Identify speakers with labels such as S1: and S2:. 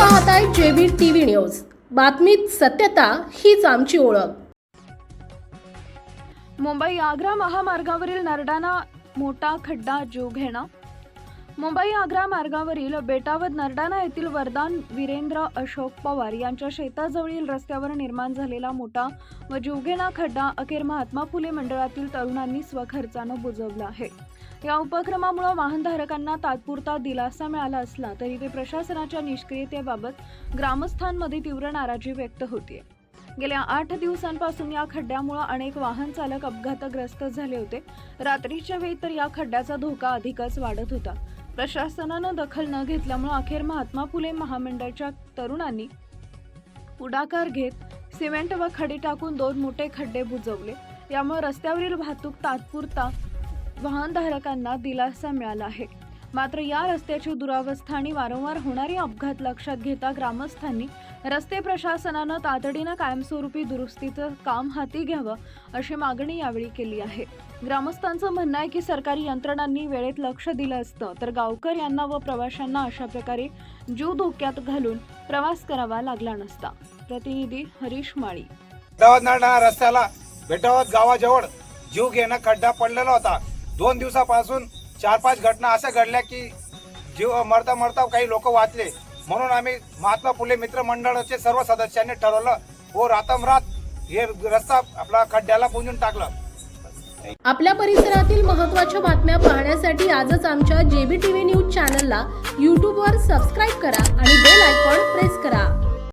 S1: पाहताय JB TV news. बातमीत सत्यता हीच आमची ओळख.
S2: मुंबई आग्रा महामार्गावरील नरडाणा मोठा खड्डा जीव घेणा मुंबई आग्रा मार्गावरील बेटावद नरडाणा येथील वरदान वीरेंद्र अशोक पवार यांच्या शेताजवळील रस्त्यावर निर्माण झालेला मोठा व जीवघेणा खड्डा अखेर महात्मा फुले मंडळातील तरुणांनी स्वखर्चानं बुजवला आहे. या उपक्रमामुळे वाहनधारकांना तात्पुरता दिलासा मिळाला असला तरी ते प्रशासनाच्या निष्क्रियतेबाबत ग्रामस्थांमध्ये तीव्र नाराजी व्यक्त होतीये. गेल्या आठ दिवसांपासून या खड्ड्यामुळे अनेक वाहन चालक अपघातग्रस्त झाले होते. रात्रीच्या वेळी तर या खड्ड्याचा धोका अधिकच वाढत होता. प्रशासनानं दखल न घेतल्यामुळे अखेर महात्मा फुले महामंडळाच्या तरुणांनी पुढाकार घेत सिमेंट व खडी टाकून दोन मोठे खड्डे बुजवले. यामुळे रस्त्यावरील वाहतूक तात्पुरता वाहनधारकांना दिलासा मिळाला आहे. मात्र या रस्त्याची दुरावस्था आणि वारंवार होणारे अपघात लक्षात घेता ग्रामस्थांनी रस्ते प्रशासनानं तातडीनं कायमस्वरूपी दुरुस्तीचं काम हाती घ्यावं अशी मागणी यावेळी केली आहे. ग्रामस्थांचं म्हणणं आहे की सरकारी यंत्रणांनी वेळेत लक्ष दिलं असतं तर गावकर यांना व प्रवाशांना अशा प्रकारे जीव धोक्यात घालून प्रवास करावा लागला नसता. प्रतिनिधी हरीश माळी.
S3: रस्त्याला भेटावत गावाजवळ जीव घेणं खड्डा पडलेला होता. दोन दिवसापासून चार पाच घटना अशा घडल्या की जीव मरता मरता काही लोक वाचले. म्हणून आम्ही महात्मा फुले मित्र मंडळाचे सर्व सदस्यांनी ठरवलं हो, व रातमरात हे रस्ता आपला खड्ड्याला पुंजून टाकलं.
S1: आपल्या परिसरातील महत्त्वाच्या बातम्या पाहण्यासाठी आजच आमच्या जेबी टीव्ही न्यूज चॅनलला यूट्यूबवर सबस्क्राईब करा आणि बेल आयकॉन प्रेस करा.